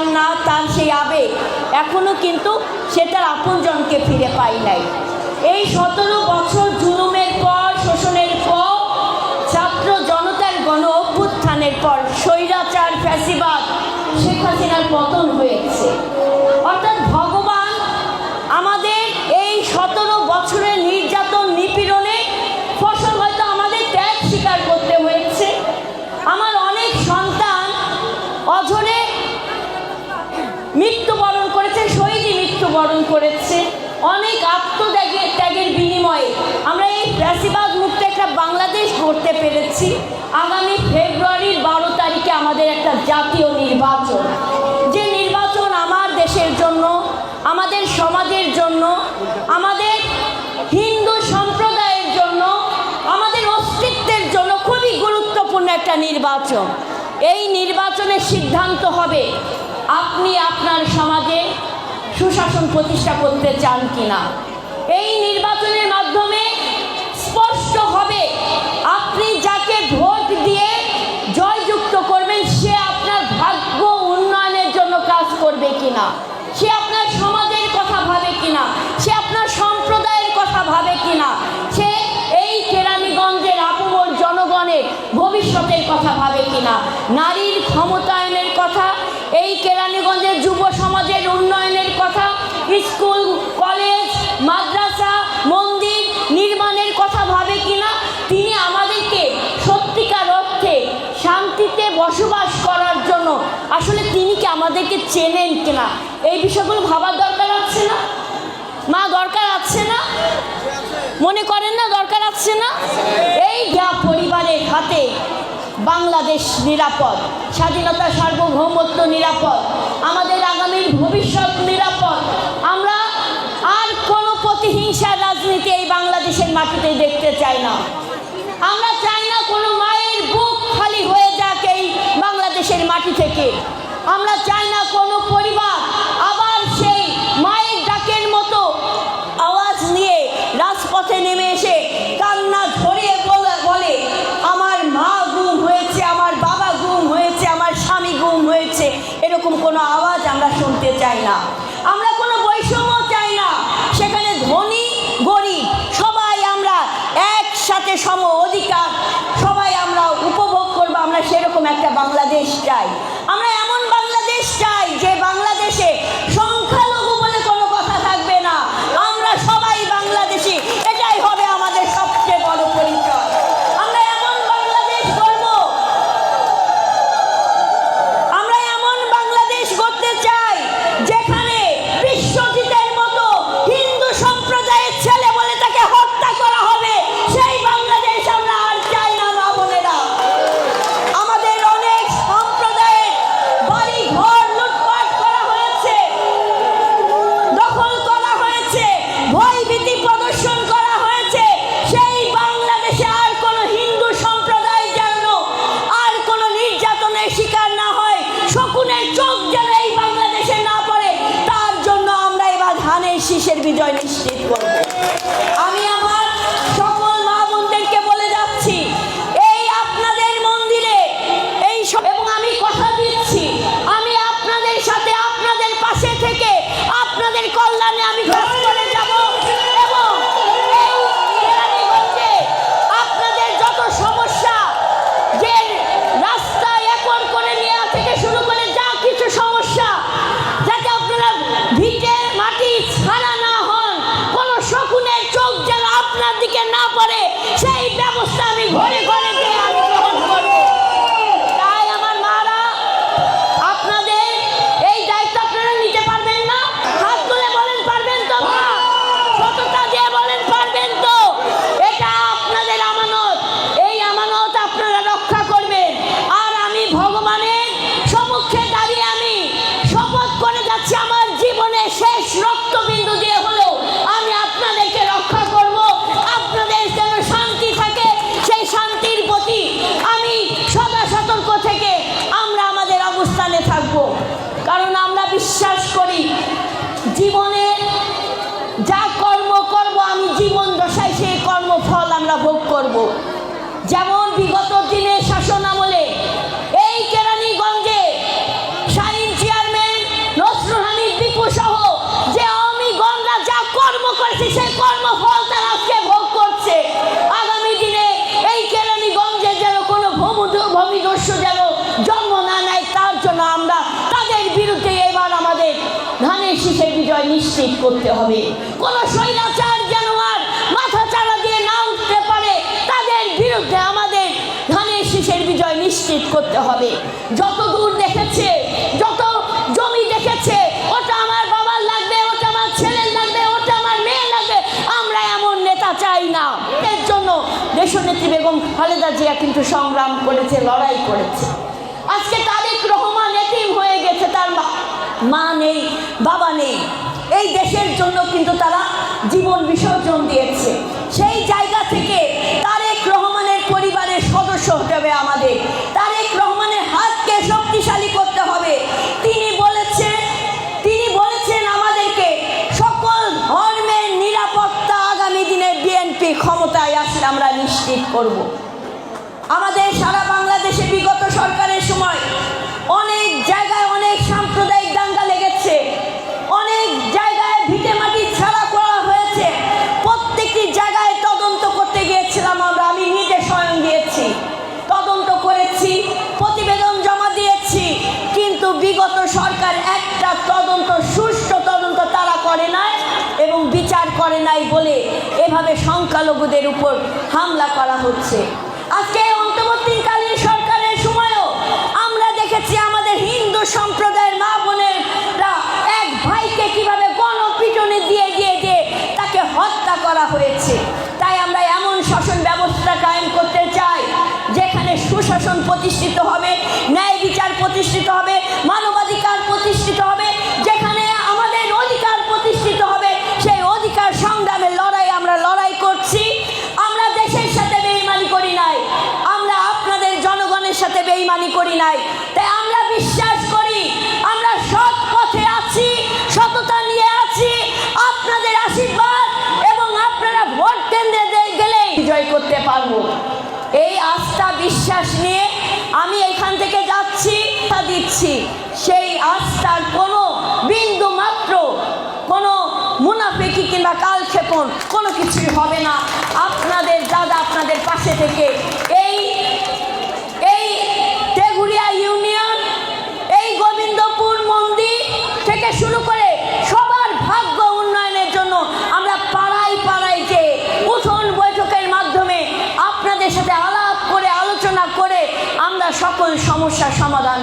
কান্না তার সেই আবেগ এখনও কিন্তু সে তার আপনজনকে ফিরে পাই নাই। এই সতেরো বছর জুলুমের পর, শোষণের পর, ছাত্র জনতার গণ অভ্যুত্থানের পর, স্বৈরাচার, ফ্যাসিবাদ, শেখ হাসিনার পতন হয়েছে। পেরেছি আগামী ফেব্রুয়ারির বারো তারিখে আমাদের একটা জাতীয় নির্বাচন। যে নির্বাচন আমার দেশের জন্য, আমাদের সমাজের জন্য, আমাদের হিন্দু সম্প্রদায়ের জন্য, আমাদের অস্তিত্বের জন্য খুবই গুরুত্বপূর্ণ একটা নির্বাচন। এই নির্বাচনের সিদ্ধান্ত হবে আপনি আপনার সমাজে সুশাসন প্রতিষ্ঠা করতে চান কিনা। এই নির্বাচনের মাধ্যমে কিনা সে আপনার সমাজের কথা ভাবে কিনা? সে আপনার সম্প্রদায়ের কথা ভাবে কিনা? সে এই কেরানীগঞ্জের আপমর জনগণের ভবিষ্যতের কথা ভাবে কিনা? নারীর ক্ষমতায়নের কথা, এই কেরানীগঞ্জের যুব সমাজের উন্নয়নের কথা, স্কুল, কলেজ, মাদ্রাসা, মন্দির নির্মাণের কথা ভাবে কিনা? তিনি আমাদেরকে সত্যিকার অর্থে শান্তিতে বসবাস করার আসলে তিনি কি আমাদেরকে চেনেন কিনা? এই বিষয়গুলো ভাবার দরকার আছে না? মা, দরকার আছে না? মনে করেন না দরকার আছে না? এই যা পরিবারের হাতে, বাংলাদেশ নিরাপদ, স্বাধীনতা সার্বভৌমত্ব নিরাপদ, আমাদের আগামীর ভবিষ্যৎ নিরাপদ। আমরা আর কোনো প্রতিহিংসার রাজনীতি এই বাংলাদেশের মাটিতে দেখতে চাই না। আমরা চাই না কোনো মায়ের বুক খালি হয়ে যাক এই বাংলাদেশের মাটি থেকে আমরা বিজয় নিশ্চিত থেকে আমরা আমাদের অবস্থানে থাকব। কারণ আমরা বিশ্বাস করি, জীবনে যা কর্ম করব, আমি জীবন দশায় সেই কর্মফল আমরা ভোগ করব। যেমন বিগত দিনে শাসন জন্ম না নেয় তার জন্য আমরা তাদের বিরুদ্ধে এবার আমাদের ধানের শীষের বিজয় নিশ্চিত করতে হবে। কোনো স্বৈরাচার আর মাথা চাড়া দিয়ে না উঠতে পারে, তাদের বিরুদ্ধে আমাদের ধানের শীষের বিজয় নিশ্চিত করতে হবে। যত দূর দেখেছে, যত জমি দেখেছে, ওটা আমার বাবার লাগবে, ওটা আমার ছেলের লাগবে, ওটা আমার মেয়ে লাগবে, আমরা এমন নেতা চাই না। এর জন্য দেশনেত্রী বেগম খালেদা জিয়া কিন্তু সংগ্রাম করেছে, লড়াই করেছে। দেশের জন্য কিন্তু তারা জীবন বিসর্জন দিয়েছে। সেই জায়গা থেকে তারেক রহমানের পরিবারের সদস্য হতে হবে আমাদের, তারেক রহমানের হাতকে শক্তিশালী করতে হবে। তিনি বলেছেন তিনি বলেছেন আমাদেরকে সকল ধর্মের নিরাপত্তা আগামী দিনে বিএনপি ক্ষমতায় আসলে আমরা নিশ্চিত করব। সংখ্যালঘুদের উপর হামলা করা হচ্ছে। আজকে অন্তর্বর্তীকালীন সরকারের সময়ও আমরা দেখেছি আমাদের হিন্দু সম্প্রদায়ের মা বোনেরা এক ভাইকে কীভাবে গণপিটনে দিয়ে দিয়ে দিয়ে তাকে হত্যা করা হয়েছে। তাই আমরা এমন শাসন ব্যবস্থা কায়েম করতে চাই, যেখানে সুশাসন প্রতিষ্ঠিত হবে, ন্যায় দিচ্ছি সেই আস্থার কোনো বিন্দু মাত্র কোনো মুনাফিকি কিংবা কালক্ষেপণ কোনো কিছুই হবে না। আপনাদের দাদা আপনাদের পাশে থেকে এই এই তেগুড়িয়া ইউনিয়ন, এই গোবিন্দপুর মন্দির থেকে শুরু করে সবার ভাগ্য উন্নয়নের জন্য আমরা পাড়ায় পাড়ায় যে উঠোন বৈঠকের মাধ্যমে আপনাদের সাথে আলাপ করে, আলোচনা করে আমরা সকল সমস্যার সমাধান